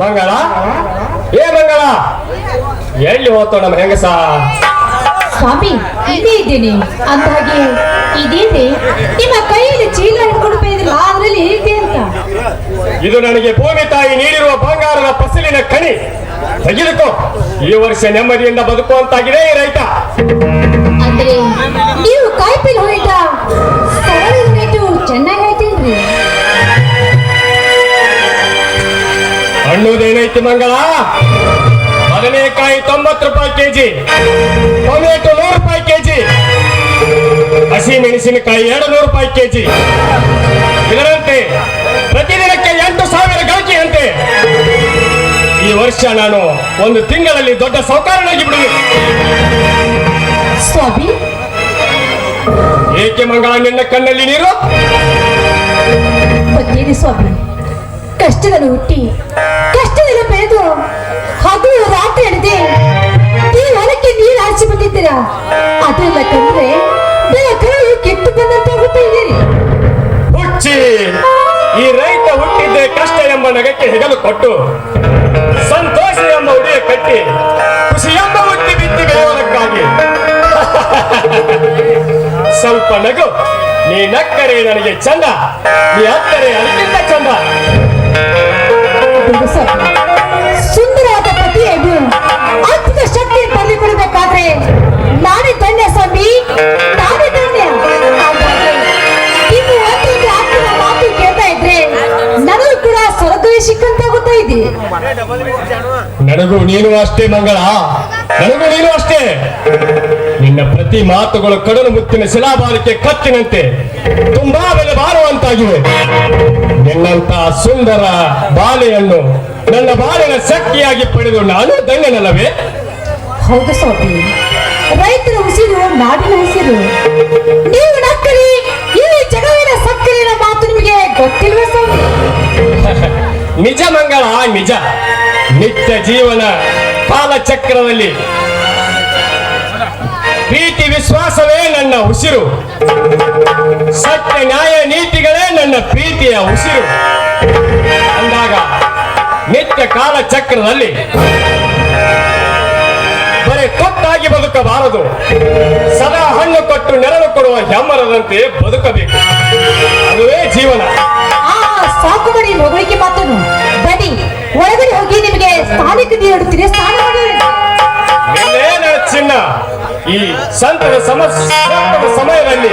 ಮಂಗಳ? ಏ ಮಂಗಳ? ಎಲ್ಲಿ ಹೋತೋ ನಮ್ಮ ಹೆಂಗಸ? ಸ್ವಾಮಿ ಇಲ್ಲೇ ಇದ್ದೀನಿ. ಅಂದಾಗೆ ಇದೇನೆ? ನಿಮ್ಮ ಕೈಯಲ್ಲಿ ಚೀಲ ಹಿಡ್ಕೊಂಡು ಬಂದಿಲ್ಲ ಅದ್ರಲ್ಲಿ ಇದೆ ಅಂತ? ಇದು ನನಗೆ ಭೂಮಿ ತಾಯಿ ನೀಡಿರುವ ಬಂಗಾರದ ಫಸಲಿನ ಕಣಿ. ತೆಗೆದುಕೋ. ಈ ವರ್ಷ ನೆಮ್ಮದಿಯಿಂದ ಬದುಕುವಂತಾಗಿದೆ ಈ ರೈತ. ಹಣ್ಣುದೇನೈತಿ ಮಂಗಳ? ಬದನೆಕಾಯಿ ತೊಂಬತ್ತು ರೂಪಾಯಿ ಕೆಜಿ. ಟೊಮೆಟೊ ನೂರು ರೂಪಾಯಿ ಕೆಜಿ. ಹಸಿ ಮೆಣಸಿನಕಾಯಿ ಎರಡು ನೂರು ರೂಪಾಯಿ ಕೆಜಿ. ಇದರಂತೆ ಪ್ರತಿದಿನಕ್ಕೆ ಎಂಟು ಸಾವಿರ ಗಳಿಕೆಯಂತೆ. ಈ ವರ್ಷ ನಾನು ಒಂದು ತಿಂಗಳಲ್ಲಿ ದೊಡ್ಡ ಸೌಕಾರನಾಗಿ ಬಿಡುವೆ. ಸ್ವಾಮಿ? ಏಕೆ ಮಂಗಳ ನಿನ್ನ ಕಣ್ಣಲ್ಲಿ ನೀರು? ಸ್ವಾಮಿ. ಕಷ್ಟದಲ್ಲಿ ಹುಟ್ಟಿ ಕಷ್ಟದಲ್ಲಿ ಬೆಳೆದು ಹಗಲು ರಾತ್ರಿ ಹಿಡಿದೆ ಈ ಹೊಲಕ್ಕೆ ನೀರು ಹಾರಿಸಿ ಬಂದಿದ್ದೀರಾ? ಅದೆಲ್ಲ ಕಂಡ್ರೆ ಕರಳು ಕೆಟ್ಟು ಬಂದಂತ ಹುಚ್ಚಿ ಈ ರೈತ ಹುಟ್ಟಿದ್ದೆ ಕಷ್ಟ ಎಂಬ ನಗಕ್ಕೆ ಹೆಗಲು ಕೊಟ್ಟು, ಸಂತೋಷ ಎಂಬ ಉಡಿಯ ಕಟ್ಟಿ, ಖುಷಿ ಎಂಬ ಹುಟ್ಟಿ ಬಿತ್ತಿ ಬೇವನಕ್ಕಾಗಿ ಸ್ವಲ್ಪ ನಗು, ನೀ ನಕ್ಕರೆ ನನಗೆ ಚಂದ, ನೀ ಅಕ್ಕರೆ ಅದಕ್ಕಿಂತ ಚಂದ. ಸ್ವಾಮಿ. ಸುಂದರವಾದ ಪತಿಯನ್ನು ಅದ್ಭುತ ಶಕ್ತಿ ತಂದುಕೊಳ್ಬೇಕಾದ್ರೆ ನಾನೇ ತಂದೆ ಸ್ವಾಮಿ. ನಾನೇ ತಂದೆ ಇನ್ನು ಒಂದೊಂದು ಆತ್ಮನ ಮಾತು ಕೇಳ್ತಾ ಇದ್ರೆ ನನಗೂ ಕೂಡ ಸ್ವರ್ಗವೇ ಸಿಕ್ಕಂತಾಗುತ್ತಾ ಇದೆ. ನನಗೂ ನೀನು ಅಷ್ಟೇ ಮಂಗಳ. ನನಗೂ ನೀನು ಅಷ್ಟೇ. ನಿನ್ನ ಪ್ರತಿ ಮಾತುಗಳು ಕಡಲು ಮುತ್ತಿನ ಶಿಲಾಬಾಲಿಕೆ ಕತ್ತಿನಂತೆ. ತುಂಬಾ ಬೆಲೆ ಬಾರುವಂತಾಗಿವೆ ನಿನ್ನಂತ ಸುಂದರ ಬಾಲೆಯನ್ನು ನನ್ನ ಬಾಳಿನ ಶಕ್ತಿಯಾಗಿ ಪಡೆದು ನಾನು ಧನ್ಯನಲ್ಲವೇ ಹೌದು ಸ್ವಾಮಿ. ರೈತರ ಉಸಿರು ನಾಡಿನ ಉಸಿರು. ನೀವು ನಕ್ಕಲಿ ಈ ಜಗವಿನ ಸಕ್ಕರೆಯ ಮಾತು ನಿಮಗೆ ಗೊತ್ತಿಲ್ಲ ಸ್ವಾಮಿ? ನಿಜ ಮಂಗಳ ನಿಜ. ನಿತ್ಯ ಜೀವನ ಕಾಲಚಕ್ರದಲ್ಲಿ ಪ್ರೀತಿ ವಿಶ್ವಾಸವೇ ನನ್ನ ಉಸಿರು. ಸತ್ಯ ನ್ಯಾಯ ನೀತಿಗಳೇ ನನ್ನ ಪ್ರೀತಿಯ ಉಸಿರು. ಅಂದಾಗ ನಿತ್ಯ ಕಾಲ ಚಕ್ರದಲ್ಲಿ ಬರೀ ತೊಟ್ಟಾಗಿ ಬದುಕಬಾರದು. ಸದಾ ಹಣ್ಣು ಕೊಟ್ಟು ನೆರಳು ಕೊಡುವ ಹೆಮ್ಮರದಂತೆ ಬದುಕಬೇಕು. ಅದುವೇ ಜೀವನ. ಈ ಸಂತದ ಸಮಸ್ಯೆ ಸಮಯದಲ್ಲಿ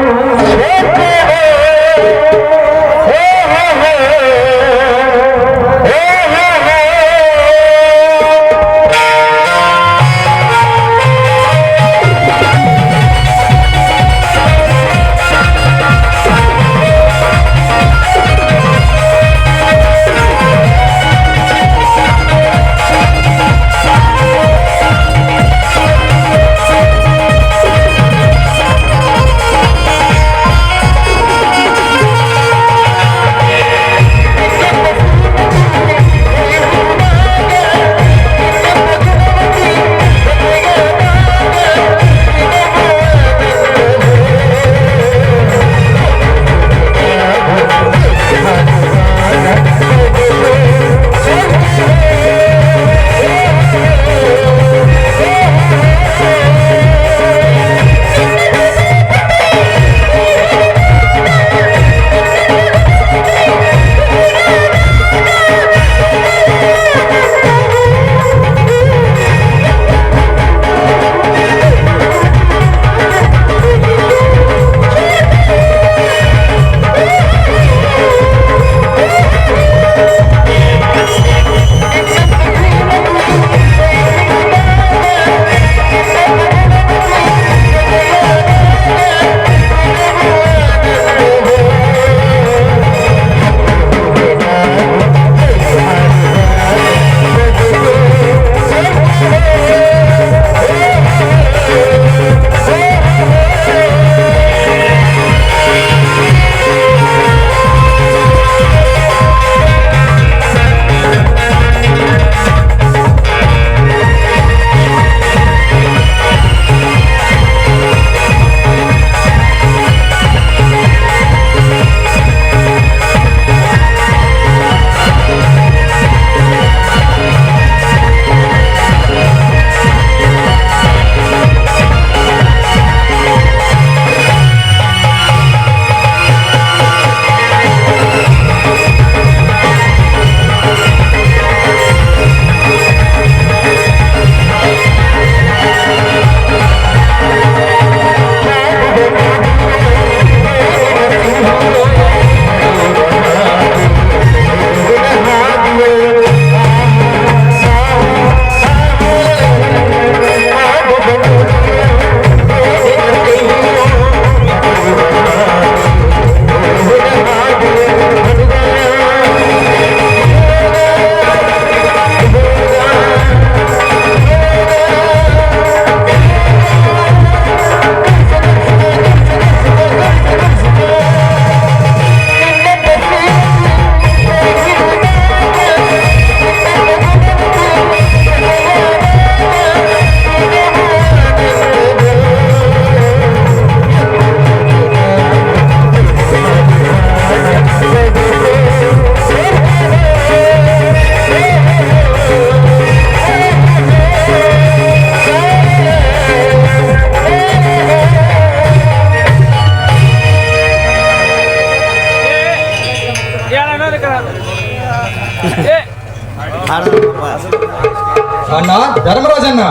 ಅಣ್ಣ ಧರ್ಮರಾಜಣ್ಣ.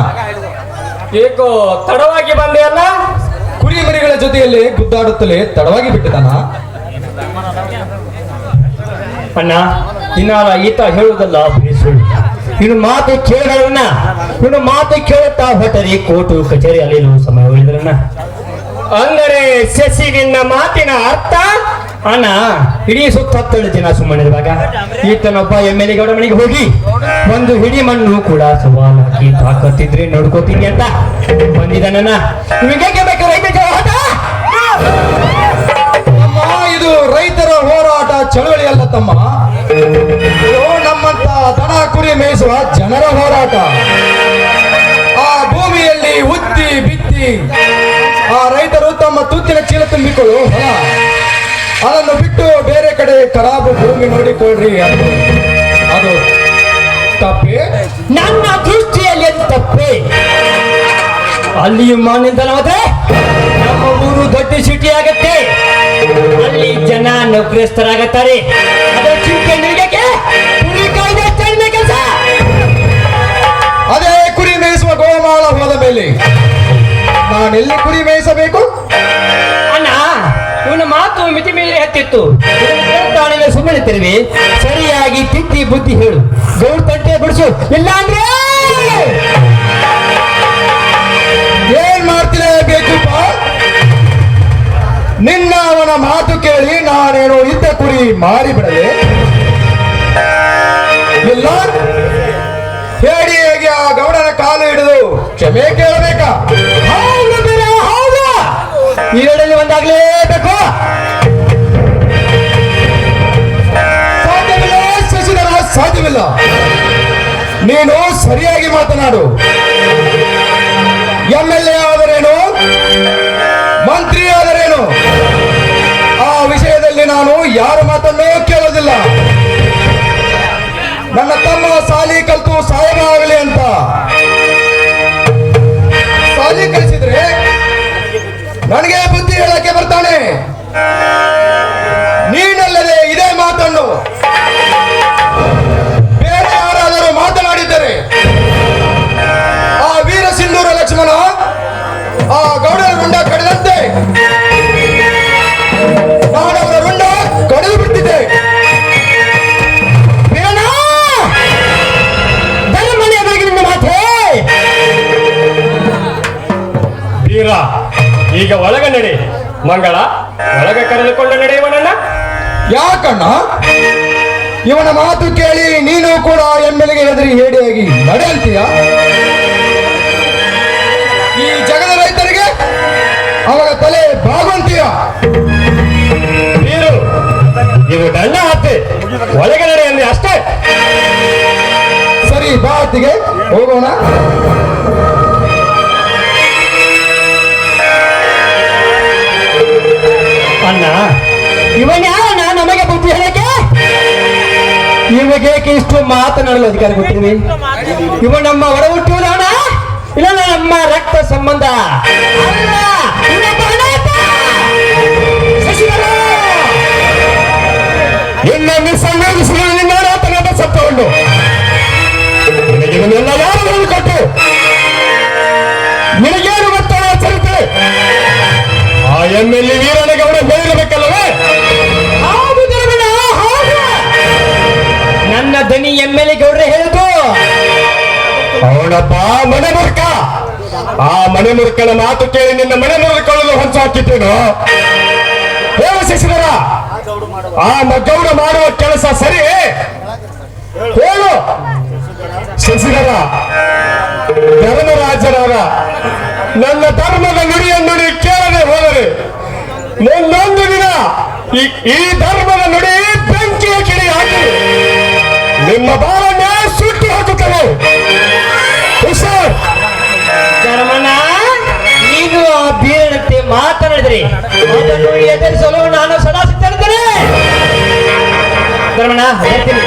ಏಕೋ ತಡವಾಗಿ ಬಂದೆ ಅಲ್ಲ ಕುರಿ ಮರಿಗಳ ಜೊತೆಯಲ್ಲಿ ಗುದ್ದಾಡುತ್ತಲೇ ತಡವಾಗಿ ಬಿಟ್ಟಿದ್ದಾನ. ಅಣ್ಣ ಇನ್ನ ಈತ ಹೇಳುವುದಲ್ಲ ಬರೀ ಸುಳ್ಳು ಇನ್ನು ಮಾತು ಕೇಳೋಣ ಇನ್ನು ಮಾತು ಕೇಳುತ್ತಾ ಹೊಟ್ಟರಿ ಕೋಟು ಕಚೇರಿ ಅಲ್ಲಿ ಸಮಯ ಉಳಿದ್ರಣ್ಣ ಅಂದರೆ ಶಶಿ ನಿನ್ನ ಮಾತಿನ ಅರ್ಥ ಅಣ್ಣ ಇಡೀ ಸುತ್ತ ಹತ್ತೇಳು ದಿನ ಸುಮ್ಮನಿರುವಾಗ ಈತನೊಬ್ಬ ಎಂ ಎಲ್ ಗೌಡ ಮನೆಗೆ ಹೋಗಿ ಒಂದು ಹಿಡಿ ಮಣ್ಣು ಕೂಡ ಸವಾಲ್ ಹಾಕಿ ತಾಕತ್ತಿದ್ರೆ ನೋಡ್ಕೋತೀನಿ ಅಂತ ಬಂದಿದ್ದಾನಣ್ಣ ನಿಮಗೆ ಬೇಕು ರೈತ ಹೋರಾಟ? ಇದು ರೈತರ ಹೋರಾಟ ಚಳವಳಿ ಅಲ್ಲ ತಮ್ಮ. ನಮ್ಮಂತ ದನ ಕುರಿ ಮೇಯಿಸುವ ಜನರ ಹೋರಾಟ. ಆ ಭೂಮಿಯಲ್ಲಿ ಉತ್ತಿ ಬಿತ್ತಿ ಆ ರೈತರು ತಮ್ಮ ತುತ್ತಿನ ಚೀಲ ತುಂಬಿಕೊಳ್ಳು ಹೊಲ. ಅದನ್ನು ಬಿಟ್ಟು ಬೇರೆ ಕಡೆ ಖರಾಬು ಭೂಮಿ ನೋಡಿಕೊಳ್ಳ್ರಿ ಅದು ಅದು ತಪ್ಪೇ? ನನ್ನ ದೃಷ್ಟಿಯಲ್ಲಿ ಅದು ತಪ್ಪೇ? ಅಲ್ಲಿಯೂ ಮಾನ್ಯಂತನ ಹೋದ್ರೆ ನಮ್ಮ ಊರು ದೊಡ್ಡ ಸಿಟಿ ಆಗತ್ತೆ. ಅಲ್ಲಿ ಜನ ನೌಕರಿಸ್ತರಾಗತ್ತಾರೆ ಅದರ ಚಿಂತೆ ಕುರಿ ಕಾಯ್ದೆ ಕೆಲಸ? ಅದೇ ಕುರಿ ಮೇಯಿಸುವ ಗೋಮಾಳ ಹೋದ ಮೇಲೆ. ನಾನೆಲ್ಲಿ ಕುರಿ ಮೇಯಿಸಬೇಕು? ಮಾತು ಮೀರಿ ಹತ್ತಿತ್ತು. ಸುಮ್ಮನೆ ತಿರುವಿ. ಸರಿಯಾಗಿ ತಿದ್ದಿ ಬುದ್ಧಿ ಹೇಳು. ಗೌಡ್ ತಟ್ಟೆ ಬಿಡಿಸು. ಇಲ್ಲ ಅಂದ್ರೆ ಏನ್ ಮಾಡ್ತಿರಬೇಕಪ್ಪ ನಿನ್ನ ಅವನ ಮಾತು ಕೇಳಿ ನಾನೇನು ಇದ್ದ ಕುರಿ ಮಾರಿ ಬಿಡಲಿ ಇಲ್ಲ? ಹೇಳಿ ಹೇಗೆ ಆ ಗೌಡನ ಕಾಲು ಹಿಡಿದು. ಕ್ಷಮೆ ಕೇಳಬೇಕಾ? ಹೌದು ಒಂದಾಗ್ಲೇ ಈರಡಲ್ಲಿ ಒಂದಾಗ್ಲೇಬೇಕು ಮಾತನಾಡು. ಎಂ ಎಲ್ ಎ ಆದರೇನು? ಮಂತ್ರಿ ಆದರೇನು? ಆ ವಿಷಯದಲ್ಲಿ ನಾನು ಯಾರ ಮಾತನ್ನು ಕೇಳೋದಿಲ್ಲ. ನನ್ನ ತಮ್ಮ ಸಾಲಿ ಕಲ್ತು ಸಾಯಬ ಆಗಲಿ ಅಂತ. ಸಾಲಿ ಕಲಿಸಿದ್ರೆ ನನಗೆ ಮಂಗಳ ಒಳಗ ಕರೆದುಕೊಂಡು ನಡೆಯುವನಣ್ಣ ಯಾಕಣ್ಣ ಇವನ ಮಾತು ಕೇಳಿ ನೀನು ಕೂಡ ಎಮ್ಮೆಲೆಗೆ ಹೆದರಿ ಹೇಡಿಯಾಗಿ ನಡೆಯಂತೀಯ? ಈ ಜಗದ ರೈತರಿಗೆ ಅವರ ತಲೆ ಬಾಗುವಂತೀಯ? ನೀನು ನೀವು ದಂಡ ಹತ್ತಿ ಒಳಗೆ ನಡೆಯಲ್ಲಿ ಅಷ್ಟೇ. ಸರಿ ಬಾ ಅತ್ತಿಗೆ ಹೋಗೋಣ. ಇವನ್ ಯಾರಣ್ಣ ನಮಗೆ ಬುದ್ಧಿ ಹೇಳಕ್ಕೆ? ಇವಾಗ ಇಷ್ಟು ಮಾತನಾಡಲು ಅಧಿಕಾರ ಕೊಟ್ಟಿದ್ವಿ ಇವ ನಮ್ಮ ಹೊರ ಹುಟ್ಟುವುದವನ ಇಲ್ಲ ನಮ್ಮ ರಕ್ತ ಸಂಬಂಧ! ಇನ್ನೊಂದು ಸಂಯೋಜಿಸಿದ ಅನಾಥನಾದ ಸತ್ತವನ್ನು ನಿನಗೆ ಇವನ್ನೆಲ್ಲ ಯಾರು ಕೊಟ್ಟು ಅವನಪ್ಪ ಮನೆ ಮುರ್ಕ ಆ ಮನೆ ಮುರ್ಕನ ಮಾತು ಕೇಳಿ ನಿನ್ನ ಮನೆ ಮುರುಕೊಳ್ಳಲು ಹೊಂಚ ಹಾಕಿದ್ದೇನು ಹೇಳು ಶಶಿಧರ. ಆ ಮಗೌಡ ಗೌಡ ಮಾಡುವ ಕೆಲಸ ಸರಿ? ಹೇಳು. ಶಶಿಧರ, ಧರ್ಮರಾಜರಾದ ನನ್ನ ಧರ್ಮದ ನುಡಿಯನ್ನು ಕೇಳದೆ ಹೋದರೆ, ಮುಂದೊಂದು ದಿನ ಈ ಧರ್ಮದ ನುಡಿ ಅದನ್ನು ಎದುರಿಸಲು ನಾನು ಸದಾ ಸಿದ್ಧರಿದ್ದೇನೆ ಧರ್ಮಣ್ಣ ಹೇಳ್ತೀನಿ